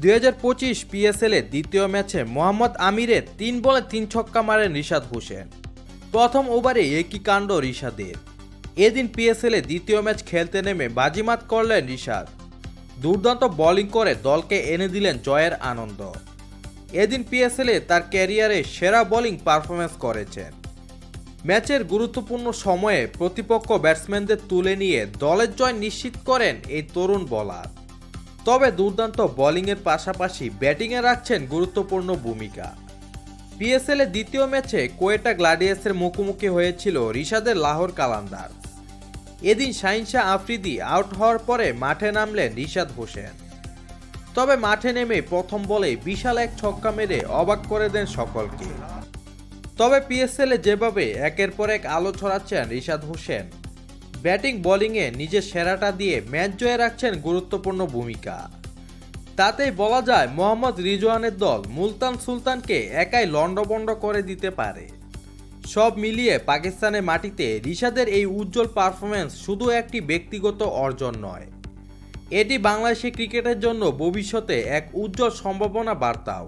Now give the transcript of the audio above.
দুই হাজার পঁচিশ পিএসএলের দ্বিতীয় ম্যাচে মোহাম্মদ আমিরের তিন বলে তিন ছক্কা মারেন রিশাদ হোসেন। প্রথম ওভারে একই কাণ্ড রিশাদের। এদিন পিএসএলে দ্বিতীয় ম্যাচ খেলতে নেমে বাজিমাত করলেন রিশাদ। দুর্দান্ত বোলিং করে দলকে এনে দিলেন জয়ের আনন্দ। এদিন পিএসএলে তার ক্যারিয়ারে সেরা বোলিং পারফরমেন্স করেছেন। ম্যাচের গুরুত্বপূর্ণ সময়ে প্রতিপক্ষ ব্যাটসম্যানদের তুলে নিয়ে দলের জয় নিশ্চিত করেন এই তরুণ বোলার তবে দুর্দান্ত বোলিংয়ের পাশাপাশি ব্যাটিংয়ে রাখছেন গুরুত্বপূর্ণ ভূমিকা। পিএসএল এর দ্বিতীয় ম্যাচে কোয়েটা গ্লাডিয়াসের মুখোমুখি হয়েছিল রিশাদের লাহোর কালান্দার এদিন শাহিনশাহ আফ্রিদি আউট হওয়ার পরে মাঠে নামলেন রিশাদ হোসেন। তবে মাঠে নেমে প্রথম বলে বিশাল এক ছক্কা মেরে অবাক করে দেন সকলকে। তবে পিএসএল যেভাবে একের পর এক আলো ছড়াচ্ছেন রিশাদ হোসেন ব্যাটিং বোলিংয়ে নিজের সেরাটা দিয়ে ম্যাচ জয়ে রাখছেন গুরুত্বপূর্ণ ভূমিকা। তাতেই বলা যায়, মোহাম্মদ রিজওয়ানের দল মুলতান সুলতানকে একাই লণ্ডভণ্ড করে দিতে পারে। সব মিলিয়ে পাকিস্তানের মাটিতে রিশাদের এই উজ্জ্বল পারফরমেন্স শুধু একটি ব্যক্তিগত অর্জন নয়। এটি বাংলাদেশি ক্রিকেটের জন্য ভবিষ্যতে এক উজ্জ্বল সম্ভাবনা বার্তাও।